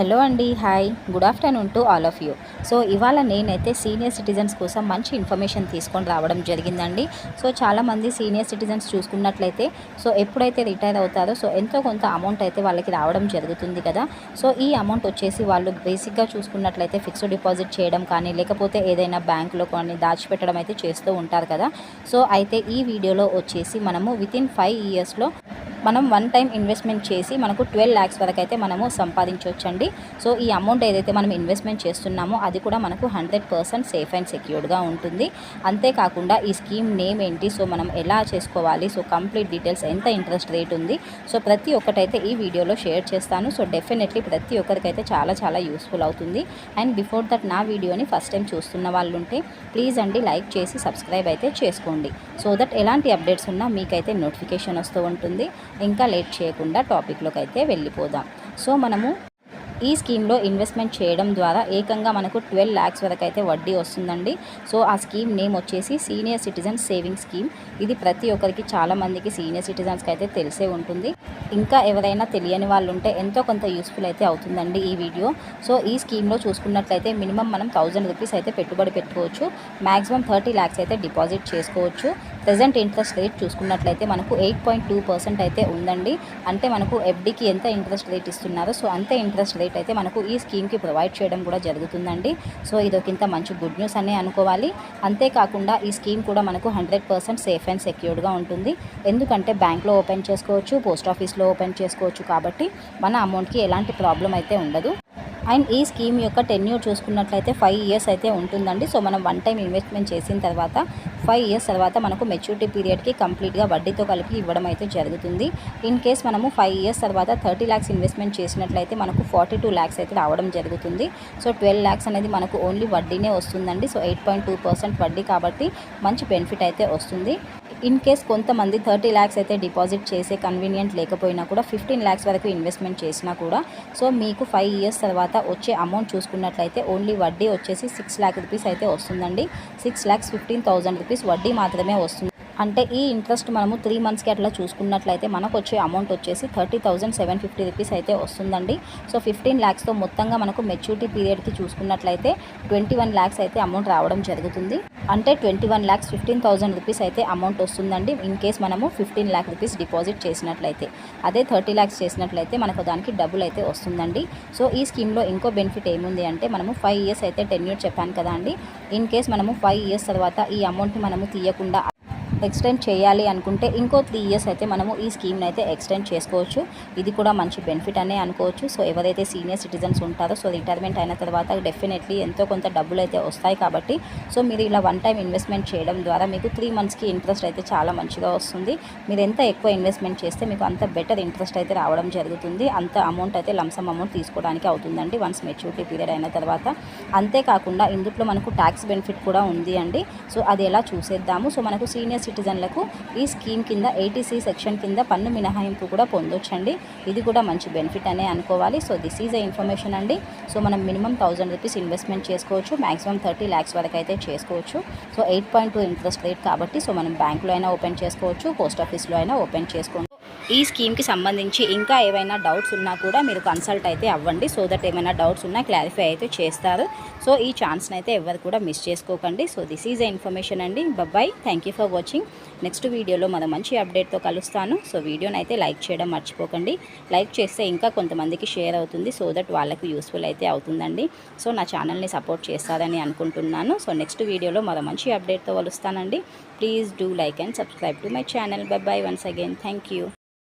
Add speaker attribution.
Speaker 1: Hello అండి hi. Good afternoon to all of you. So ఇవాళ నేనైతే సీనియర్ సిటిజన్స్ కోసం మంచి ఇన్ఫర్మేషన్ తీసుకొని రావడం జరిగిందండి. సో చాలామంది సీనియర్ సిటిజన్స్ చూసుకున్నట్లయితే సో ఎప్పుడైతే రిటైర్ అవుతారో సో ఎంతో కొంత అమౌంట్ అయితే వాళ్ళకి రావడం జరుగుతుంది కదా. సో ఈ అమౌంట్ వచ్చేసి వాళ్ళు బేసిక్గా చూసుకున్నట్లయితే ఫిక్స్డ్ డిపాజిట్ చేయడం కానీ లేకపోతే ఏదైనా బ్యాంకులో కానీ దాచిపెట్టడం అయితే చేస్తూ ఉంటారు కదా. సో అయితే ఈ వీడియోలో వచ్చేసి మనము వితిన్ ఫైవ్ ఇయర్స్లో మనం వన్ టైం ఇన్వెస్ట్మెంట్ చేసి మనకు ట్వెల్వ్ ల్యాక్స్ వరకు అయితే మనము సంపాదించవచ్చండి సో ఈ అమౌంట్ ఏదైతే మనం ఇన్వెస్ట్మెంట్ చేస్తున్నామో అది కూడా మనకు హండ్రెడ్ పర్సెంట్ సేఫ్ అండ్ సెక్యూర్డ్గా ఉంటుంది. అంతేకాకుండా ఈ స్కీమ్ నేమ్ ఏంటి? సో మనం ఎలా చేసుకోవాలి? సో కంప్లీట్ డీటెయిల్స్ ఎంత ఇంట్రెస్ట్ రేట్ ఉంది? సో ప్రతి ఒక్కటైతే ఈ వీడియోలో షేర్ చేస్తాను. సో డెఫినెట్లీ ప్రతి ఒక్కరికైతే చాలా చాలా యూస్ఫుల్ అవుతుంది. అండ్ బిఫోర్ దట్ నా వీడియోని ఫస్ట్ టైం చూస్తున్న వాళ్ళు ఉంటే ప్లీజ్ అండి లైక్ చేసి సబ్స్క్రైబ్ అయితే చేసుకోండి. సో దట్ ఎలాంటి అప్డేట్స్ ఉన్నా మీకైతే నోటిఫికేషన్ వస్తూ ఉంటుంది. ఇంకా లేట్ చేయకుండా టాపిక్లోకి అయితే వెళ్ళిపోదాం. సో మనము ఈ స్కీమ్లో ఇన్వెస్ట్మెంట్ చేయడం ద్వారా ఏకంగా మనకు ట్వెల్వ్ ల్యాక్స్ వరకు అయితే వడ్డీ వస్తుందండి. సో ఆ స్కీమ్ నేమ్ వచ్చేసి సీనియర్ సిటిజన్ సేవింగ్ స్కీమ్. ఇది ప్రతి ఒక్కరికి చాలామందికి సీనియర్ సిటిజన్స్కి అయితే తెలిసే ఉంటుంది. ఇంకా ఎవరైనా తెలియని వాళ్ళు ఉంటే ఎంతో కొంత యూస్ఫుల్ అయితే అవుతుందండి ఈ వీడియో. సో ఈ స్కీమ్లో చూసుకున్నట్లయితే మినిమం మనం థౌజండ్ రూపీస్ అయితే పెట్టుబడి పెట్టుకోవచ్చు. మ్యాక్సిమం థర్టీ ల్యాక్స్ అయితే డిపాజిట్ చేసుకోవచ్చు. ప్రజెంట్ ఇంట్రెస్ట్ రేట్ చూసుకున్నట్లయితే మనకు ఎయిట్ పాయింట్ టూ పర్సెంట్ అయితే ఉందండి. అంటే మనకు ఎఫ్డీకి ఎంత ఇంట్రెస్ట్ రేట్ ఇస్తున్నారో సో అంతే ఇంట్రెస్ట్ రేట్ అయితే మనకు ఈ స్కీమ్కి ప్రొవైడ్ చేయడం కూడా జరుగుతుందండి. సో ఇదొకింత మంచి గుడ్ న్యూస్ అనే అనుకోవాలి. అంతేకాకుండా ఈ స్కీమ్ కూడా మనకు హండ్రెడ్ పర్సెంట్ సేఫ్ అండ్ సెక్యూర్డ్గా ఉంటుంది. ఎందుకంటే బ్యాంక్లో ఓపెన్ చేసుకోవచ్చు పోస్ట్ ఆఫీస్లో ఓపెన్ చేసుకోవచ్చు కాబట్టి మన అమౌంట్కి ఎలాంటి ప్రాబ్లం అయితే ఉండదు. అండ్ ఈ స్కీమ్ యొక్క టెన్యూర్ చూసుకున్నట్లయితే ఫైవ్ ఇయర్స్ అయితే ఉంటుందండి. సో మనం వన్ టైం ఇన్వెస్ట్మెంట్ చేసిన తర్వాత ఫైవ్ ఇయర్స్ తర్వాత మనకు మెచ్యూరిటీ పీరియడ్కి కంప్లీట్గా వడ్డీతో కలిపి ఇవ్వడం అయితే జరుగుతుంది. ఇన్ కేస్ మనము ఫైవ్ ఇయర్స్ తర్వాత థర్టీ ల్యాక్స్ ఇన్వెస్ట్మెంట్ చేసినట్లయితే మనకు ఫార్టీ టూ ల్యాక్స్ అయితే రావడం జరుగుతుంది. సో ట్వెల్వ్ ల్యాక్స్ అనేది మనకు ఓన్లీ వడ్డీనే వస్తుందండి. So eight point two percent వడ్డీ కాబట్టి మంచి బెనిఫిట్ అయితే వస్తుంది. ఇన్ కేస్ కొంతమంది థర్టీ ల్యాక్స్ అయితే డిపాజిట్ చేసే కన్వీనియంట్ లేకపోయినా కూడా ఫిఫ్టీన్ ల్యాక్స్ వరకు ఇన్వెస్ట్మెంట్ చేసినా కూడా సో మీకు ఫైవ్ ఇయర్స్ తర్వాత వచ్చే అమౌంట్ చూసుకున్నట్లయితే ఓన్లీ వడ్డీ వచ్చేసి సిక్స్ ల్యాక్ రూపీస్ అయితే వస్తుందండి. Six lakhs fifteen thousand rupees వడ్డీ మాత్రమే వస్తుంది. అంటే ఈ ఇంట్రెస్ట్ మనము త్రీ మంత్స్కి అట్లా చూసుకున్నట్లయితే మనకు వచ్చే అమౌంట్ వచ్చేసి thirty thousand seven fifty rupees అయితే వస్తుందండి. సో ఫిఫ్టీన్ ల్యాక్స్తో మొత్తంగా మనకు మెచ్యూరిటీ పీరియడ్కి చూసుకున్నట్లయితే ట్వంటీ వన్ ల్యాక్స్ అయితే అమౌంట్ రావడం జరుగుతుంది. అంటే twenty one lakhs fifteen thousand rupees అయితే అమౌంట్ వస్తుందండి ఇన్ కేస్ మనము ఫిఫ్టీన్ ల్యాక్ రూపీస్ డిపాజిట్ చేసినట్లయితే. అదే థర్టీ ల్యాక్స్ చేసినట్లయితే మనకు దానికి డబుల్ అయితే వస్తుందండి. సో ఈ స్కీమ్లో ఇంకో బెనిఫిట్ ఏముంది అంటే మనము ఫైవ్ ఇయర్స్ అయితే టెన్యూర్ చెప్పాను కదా అండి ఇన్ కేస్ మనము ఫైవ్ ఇయర్స్ తర్వాత ఈ అమౌంట్ని మనము తీయకుండా ఎక్స్టెండ్ చేయాలి అనుకుంటే ఇంకో త్రీ ఇయర్స్ అయితే మనము ఈ స్కీమ్ని అయితే ఎక్స్టెండ్ చేసుకోవచ్చు. ఇది కూడా మంచి బెనిఫిట్ అనే అనుకోవచ్చు. సో ఎవరైతే సీనియర్ సిటిజన్స్ ఉంటారో సో రిటైర్మెంట్ అయిన తర్వాత డెఫినెట్లీ ఎంతో కొంత డబ్బులు అయితే వస్తాయి కాబట్టి సో మీరు ఇలా వన్ టైం ఇన్వెస్ట్మెంట్ చేయడం ద్వారా మీకు త్రీ మంత్స్కి ఇంట్రెస్ట్ అయితే చాలా మంచిగా వస్తుంది. మీరు ఎంత ఎక్కువ ఇన్వెస్ట్మెంట్ చేస్తే మీకు అంత బెటర్ ఇంట్రెస్ట్ అయితే రావడం జరుగుతుంది. అంత అమౌంట్ అయితే లంసమ్ అమౌంట్ తీసుకోవడానికి అవుతుందండి వన్స్ మెచ్యూరిటీ పీరియడ్ అయిన తర్వాత. అంతేకాకుండా ఇందులో మనకు ట్యాక్స్ బెనిఫిట్ కూడా ఉంది అండి. సో అది ఎలా చూసేద్దాము? సో మనకు సీనియర్ సిటిజన్లకు ఈ స్కీమ్ కింద ఏటీసీ సెక్షన్ కింద పన్ను మినహాయింపు కూడా పొందొచ్చండి. ఇది కూడా మంచి బెనిఫిట్ అనే అనుకోవాలి. So this is a information అండి. సో మనం మినిమం థౌజండ్ రూపీస్ ఇన్వెస్ట్మెంట్ చేసుకోవచ్చు. మాక్సిమం థర్టీ ల్యాక్స్ వరకు అయితే చేసుకోవచ్చు. So eight point two interest rate కాబట్టి సో మనం బ్యాంకులో అయినా ఓపెన్ చేసుకోవచ్చు పోస్ట్ ఆఫీస్లో అయినా ఓపెన్ చేసుకోవచ్చు ఈ స్కీమ్కి సంబంధించి ఇంకా ఏవైనా డౌట్స్ ఉన్నా కూడా మీరు కన్సల్ట్ అయితే అవ్వండి. సో దట్ ఏమైనా డౌట్స్ ఉన్నా క్లారిఫై అయితే చేస్తారు. సో ఈ ఛాన్స్ని అయితే ఎవరు కూడా మిస్ చేసుకోకండి. So this is a information అండి. Bye thank you for watching. Next వీడియోలో మన మంచి అప్డేట్తో కలుస్తాను. సో వీడియోని అయితే లైక్ చేయడం మర్చిపోకండి. లైక్ చేస్తే ఇంకా కొంతమందికి షేర్ అవుతుంది. సో దట్ వాళ్ళకు యూస్ఫుల్ అయితే అవుతుందండి. సో నా ఛానల్ని సపోర్ట్ చేస్తారని అనుకుంటున్నాను. సో నెక్స్ట్ వీడియోలో మరో మంచి అప్డేట్తో కలుస్తానండి please do like and subscribe to my channel. Bye once again. Thank you.